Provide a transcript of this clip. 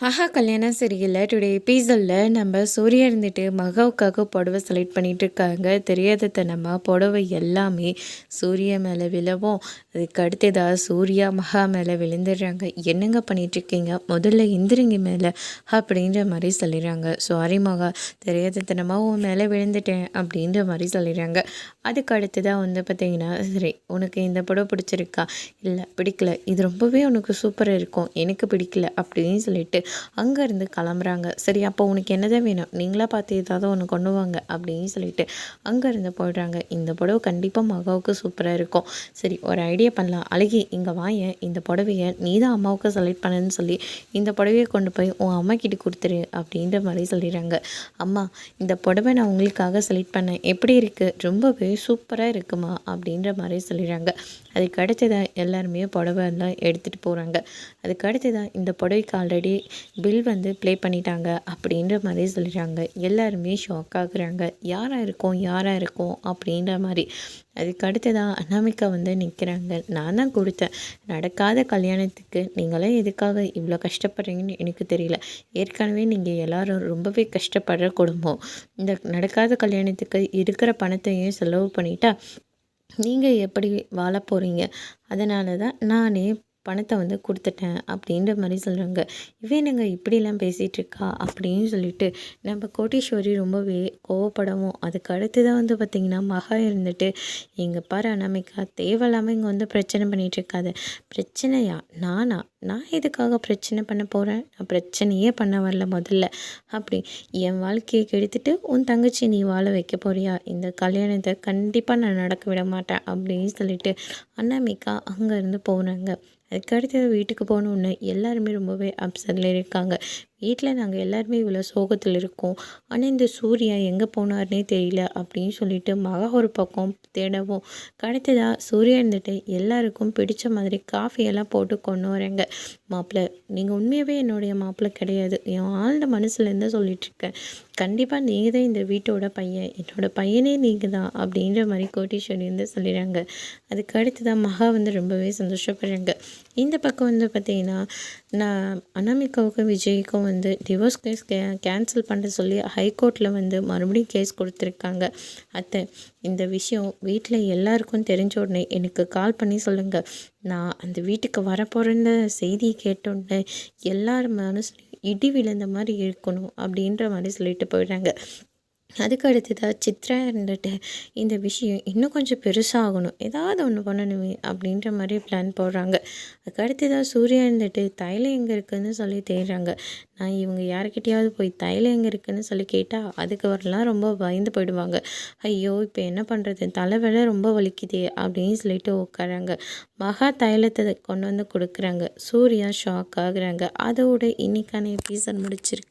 ஆஹா கல்யாணம் சரியில்லை. டுடே எபிசோடில் நம்ம சூர்யா இருந்துட்டு மகாவுக்காக புடவை செலக்ட் பண்ணிகிட்டு இருக்காங்க. தெரியாதத்தனமாக புடவை எல்லாமே சூர்யா மேலே விழவும். அதுக்கு அடுத்ததாக சூர்யா மகா மேலே விழுந்துடுறாங்க. என்னங்க பண்ணிகிட்ருக்கீங்க முதல்ல இந்திரிங்க மேலே அப்படின்ற மாதிரி சொல்லிடுறாங்க. சாரி மகா தெரியாத தனமாக உன் மேலே விழுந்துட்டேன் அப்படின்ற மாதிரி சொல்லிடுறாங்க. அதுக்கு அடுத்ததாக வந்து பார்த்தீங்கன்னா சரி உனக்கு இந்த புடவை பிடிச்சிருக்கா? இல்லை பிடிக்கல. இது ரொம்பவே உனக்கு சூப்பராக இருக்கும். எனக்கு பிடிக்கல அப்படின்னு சொல்லிட்டு அங்கேருந்து கிளம்புறாங்க. சரி அப்போ உனக்கு என்னதான் வேணும்? நீங்களாக பார்த்து ஏதாவது ஒன்று கொண்டு வாங்க அப்படின்னு சொல்லிட்டு அங்கேருந்து போயிடுறாங்க. இந்த புடவை கண்டிப்பாக மகாவுக்கு சூப்பராக இருக்கும். சரி ஒரு ஐடியா பண்ணலாம். அழகி இங்கே வாயேன் இந்த புடவையை நீ தான் அம்மாவுக்கு செலக்ட் பண்ணுன்னு சொல்லி இந்த புடவையை கொண்டு போய் உன் அம்மா கிட்ட கொடுத்துரு அப்படின்ற மாதிரி சொல்லிடுறாங்க. அம்மா இந்த புடவை நான் உங்களுக்காக செலக்ட் பண்ணேன். எப்படி இருக்குது ரொம்பவே சூப்பராக இருக்குமா அப்படின்ற மாதிரி சொல்லிடுறாங்க. அதுக்கு அடுத்ததான் எல்லாருமே புடவைலாம் எடுத்துகிட்டு போகிறாங்க அதுக்கு அடுத்ததான் இந்த புடவைக்கு ஆல்ரெடி பில் வந்து ப்ளே பண்ணிட்டாங்க அப்படின்ற மாதிரி சொல்லிடுறாங்க. எல்லாருமே ஷாக் ஆகுறாங்க. யாராக இருக்கும் யாராக இருக்கும் அப்படின்ற மாதிரி. அதுக்கு அடுத்ததாக அனாமிகா வந்து நிற்கிறாங்க நான் தான் கொடுத்தேன். நடக்காத கல்யாணத்துக்கு நீங்களாம் எதுக்காக இவ்வளோ கஷ்டப்படுறீங்கன்னு எனக்கு தெரியல. ஏற்கனவே நீங்கள் எல்லோரும் ரொம்பவே கஷ்டப்படுற குடும்பம். இந்த நடக்காத கல்யாணத்துக்கு இருக்கிற பணத்தையும் செலவு பண்ணிட்டா நீங்கள் எப்படி வாழ போகிறீங்க அதனால தான் நானே பணத்தை வந்து கொடுத்துட்டேன் அப்படின்ற மாதிரி சொல்கிறாங்க இவன் என்னங்க இப்படிலாம் பேசிகிட்டு இருக்கா அப்படின்னு சொல்லிட்டு நம்ம கோட்டீஸ்வரி ரொம்பவே கோவப்படவும் அதுக்கு அடுத்து தான் வந்து பார்த்திங்கன்னா மகா இருந்துட்டு எங்கள் பாரு அனாமிக்கா தேவையில்லாமல் இங்கே வந்து பிரச்சனை பண்ணிகிட்டு இருக்காது பிரச்சனையா? நானா? நான் எதுக்காக பிரச்சனை பண்ண போகிறேன் நான் பிரச்சனையே பண்ண வரல முதல்ல. அப்படி என் வாழ்க்கையை கெடுத்துட்டு உன் தங்கச்சி நீ வாழ வைக்க போறியா? இந்த கல்யாணத்தை கண்டிப்பாக நான் நடக்க விட மாட்டேன் அப்படின்னு சொல்லிட்டு அண்ணாமிக்கா அங்கேருந்து போனாங்க அதுக்கடுத்தது வீட்டுக்கு போனோடனே எல்லாருமே ரொம்பவே அப்சரில் இருக்காங்க. வீட்டில் நாங்கள் எல்லாருமே இவ்வளோ சோகத்தில் இருக்கோம். ஆனால் இந்த சூர்யா எங்கே போனார்னே தெரியல அப்படின்னு சொல்லிட்டு மகா ஒரு பக்கம் தேடவும். கிடைத்ததா சூர்யா இருந்துட்டு எல்லாருக்கும் பிடிச்ச மாதிரி காஃபியெல்லாம் போட்டு கொண்டு வரேங்க மாப்பிள்ளை நீங்கள் உண்மையாகவே என்னுடைய மாப்பிள்ளை கிடையாது. என் ஆழ்ந்த மனசுலேருந்து சொல்லிகிட்ருக்கேன் கண்டிப்பாக நீங்கள் தான் இந்த வீட்டோட பையன். என்னோடய பையனே நீங்கள் தான் அப்படின்ற மாதிரி கோட்டீஸ்வரி வந்து சொல்லிடுறாங்க. அதுக்கு அடுத்து தான் மகா வந்து ரொம்பவே சந்தோஷப்படுறாங்க. இந்த பக்கம் வந்து பார்த்திங்கன்னா நான் அனாமிகாவுக்கும் விஜய்க்கும் வந்து டிவோர்ஸ் கேஸ் கே கேன்சல் பண்ண சொல்லி ஹைகோர்ட்டில் வந்து மறுபடியும் கேஸ் கொடுத்துருக்காங்க. அத்தை இந்த விஷயம் வீட்டில் எல்லாருக்கும் தெரிஞ்ச உடனே எனக்கு கால் பண்ணி சொல்லுங்கள் நான் அந்த வீட்டுக்கு வரப்போகிறேன்னு செய்தியை கேட்டோன்னே எல்லார் மனசுலையும் இடி விழுந்த மாதிரி இருக்கணும் அப்படின்ற மாதிரி சொல்லிட்டு போயிடுறாங்க. அதுக்கு அடுத்ததாக சித்ரா இருந்துட்டு இந்த விஷயம் இன்னும் கொஞ்சம் பெருசாகணும். ஏதாவது ஒன்று பண்ணணுமே அப்படின்ற மாதிரி பிளான் போடுறாங்க. அதுக்கு அடுத்ததாக சூர்யா இருந்துட்டு தைலம் எங்கே இருக்குதுன்னு சொல்லி தேடுறாங்க. நான் இவங்க யாருக்கிட்டையாவது போய் தைலம் எங்கே இருக்குதுன்னு சொல்லி கேட்டால் அதுக்கு வரலாம் ரொம்ப பயந்து போயிடுவாங்க. ஐயோ இப்போ என்ன பண்ணுறது தலைவலை ரொம்ப வலிக்குதே அப்படின்னு சொல்லிட்டு உட்காராங்க மகா தைலத்தை கொண்டு வந்து கொடுக்குறாங்க. சூர்யா ஷாக் ஆகுறாங்க. அதோட இன்னைக்கான எபிசோட் முடிச்சிருக்கு